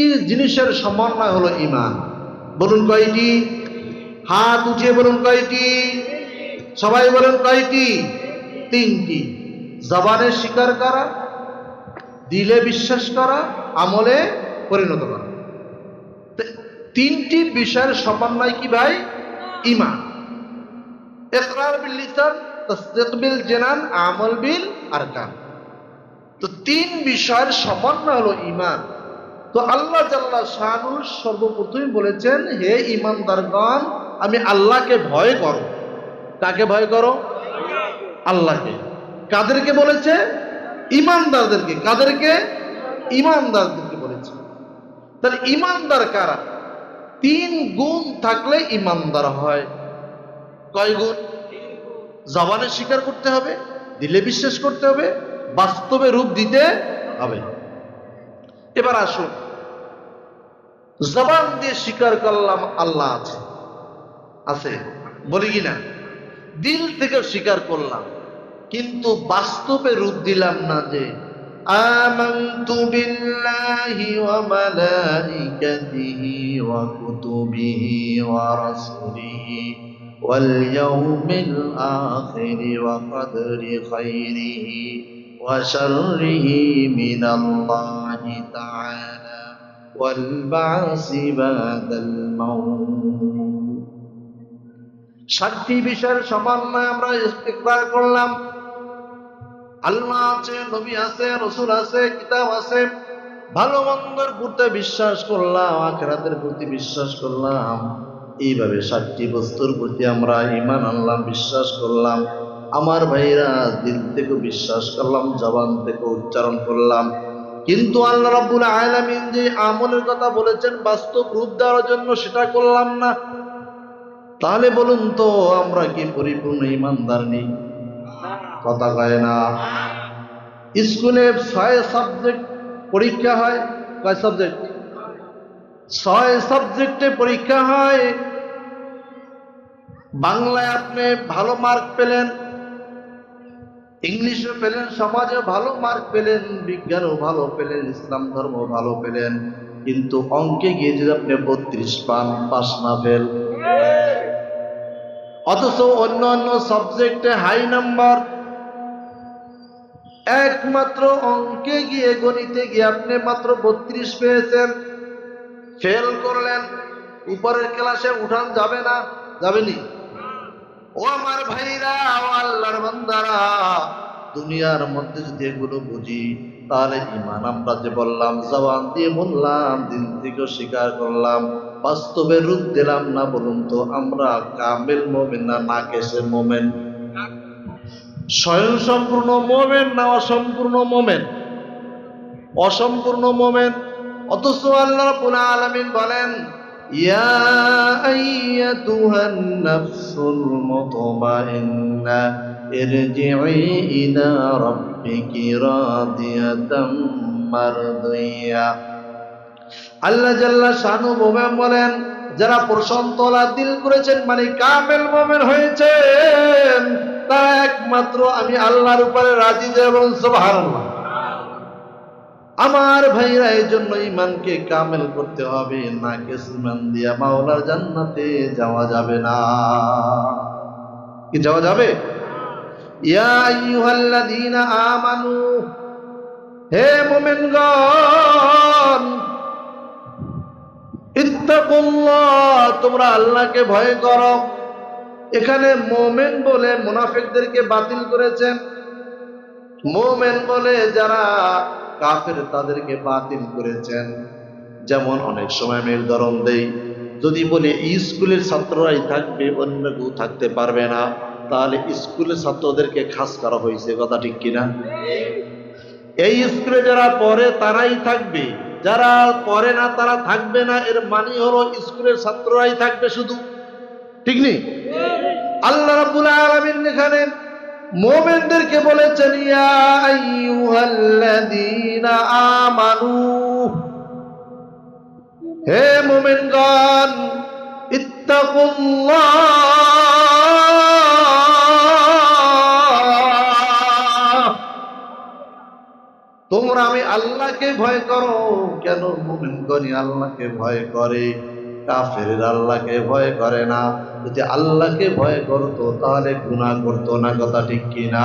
তিনটি জিনিসের সমন্বয় হলো ইমান বলুন কয়টি? হাত উঠিয়ে বলুন কয়টি? সবাই বলুন কয়টি? তিনটি। জবানে স্বীকার করা, দিলে বিশ্বাস করা, আমলে পরিণত করা। তিনটি বিষয়ের সমন্বয় কি ভাই? ইমান ইকরার বিল লিসান, তাসদীক বিল জানান, আমল বিল আরকান। তো তিন বিষয়ের সমন্বয় হলো ইমান তো আল্লাহ জাল্লা শাহানু সর্বপ্রথমে বলেছেন, হে ইমানদারগণ আমি আল্লাহকে ভয় করো। কাকে ভয় করো? আল্লাহকে। কাদেরকে বলেছে? ইমানদারদেরকে কাদেরকে? ইমানদারদেরকে বলেছে। তাহলে ইমানদার কারা? তিন গুণ থাকলে ইমানদার হয়। কয় গুণ? জবানে স্বীকার করতে হবে, দিলে বিশ্বাস করতে হবে, বাস্তবে রূপ দিতে হবে। এবার আসুন জবান দিয়ে স্বীকার করলাম আল্লাহ আছে আছে বলি কিনা দিল থেকে স্বীকার করলাম কিন্তু বাস্তবে রূপ দিলাম না যে آمنت بالله وملائكته وكتبه ورسله واليوم الآخر وقدر خيره وشره من الله تعالى والبعث بعد الموت সাতটি বিষয়ের সমন্বয় আমরা ইকরার করলাম আল্লাহ আছে নবী আছে রসুল আছে কিতাব আছে ভালো মন্দর প্রতি বিশ্বাস করলাম আখেরাতের প্রতি বিশ্বাস করলাম এইভাবে সাতটি বস্তুর প্রতি আমরা ইমান আনলাম বিশ্বাস করলাম আমার ভাইরা দিল থেকে বিশ্বাস করলাম জবান থেকে উচ্চারণ করলাম কিন্তু আল্লাহ রাব্বুল আলামিন যে আমলের কথা বলেছেন, বাস্তব রূপ দেওয়ার জন্য সেটা করলাম না। তাহলে বলুন তো, আমরা কি পরিপূর্ণ ইমানদার নেই? কথা কয় না। স্কুলে ছয় সাবজেক্ট পরীক্ষা হয়। কয় সাবজেক্ট? ছয় সাবজেক্টে পরীক্ষা হয়। বাংলায় আপনি ভালো মার্ক পেলেন ইংলিশে পেলেন সমাজে ভালো মার্ক পেলেন, বিজ্ঞানও ভালো পেলেন, ইসলাম ধর্ম ভালো পেলেন। কিন্তু অঙ্কে গিয়ে যদি আপনি বত্রিশ পান, পাস না ফেল। অথচ অন্য অন্য সাবজেক্টে হাই নাম্বার। একমাত্র অঙ্কে গিয়ে গণিতে গিয়ে আপনি মাত্র বত্রিশ পেয়েছেন। ফেল করলেন, উপরের ক্লাসে উঠান যাবে না, যাবেনি। ও আমার ভাইরা, ও আল্লাহর বান্দারা, দুনিয়ার মধ্যে যদি এগুলো বুঝি, তাহলে ইমান আমরা যে বললাম, জবান দিয়ে বললাম দিন থেকে স্বীকার করলাম, বাস্তবে রূপ দিলাম না বলুন তো, আমরা কামেল মোমেন না না কেসে মোমেন? স্বয়ং সম্পূর্ণ মোমেন না অসম্পূর্ণ মোমেন? অসম্পূর্ণ মোমেন? অথচ আল্লাহ রাব্বুল আলামিন বলেন ইয়া আইয়াতুহান নাফসুল মুতমাইন্না ইরজিই ইলা রাব্বিকি রাদিয়াতাম মারদিয়া। আল্লাহ জাল্লা শানু মোমেন বলেন, যারা প্রশান্তলা দিল করেছেন মানে কামেল মোমেন হয়েছেন, তারা একমাত্র আমি আল্লাহর উপরে রাজি যে এবং সুবহানাল্লাহ। আমার ভাইরা এই জন্য ইমানকে কামেল করতে হবে, না কেসমান দিয়া মাওলার জান্নাতে যাওয়া যাবে না। কি যাওয়া যাবে? আমানু, হে মুমিনগণ তোমরা আল্লাহকে ভয় করো। এখানে মোমেন বলে মুনাফিকদেরকে বাতিল করেছেন। মোমেন বলে যারা কাফের তাদেরকে বাতিল করেছেন। যেমন অনেক সময় আমি উদাহরণ দেই, যদি বলি স্কুলের ছাত্ররাই থাকবে, অন্য কেউ থাকতে পারবে না, তাহলে স্কুলের ছাত্রদেরকে খাস করা হয়েছে, কথা ঠিক কিনা? এই স্কুলে যারা পড়ে তারাই থাকবে, যারা পড়ে না তারা থাকবে না, এর মানে হলো স্কুলের ছাত্ররাই থাকবে শুধু। ঠিক নেই? আল্লাহ রাব্বুল আলামিন এখানে মুমিনদেরকে বলেছেন আমানু, হে ইত্তাকুল্লাহ, তোমরা আমি আল্লাহকে ভয় করো। কেন? মুমিন গনি আল্লাহকে ভয় করে। কাফের আল্লাহকে ভয় করে না। যদি আল্লাহকে ভয় করতো, তাহলে গুণা করতো না, কথা ঠিক কিনা?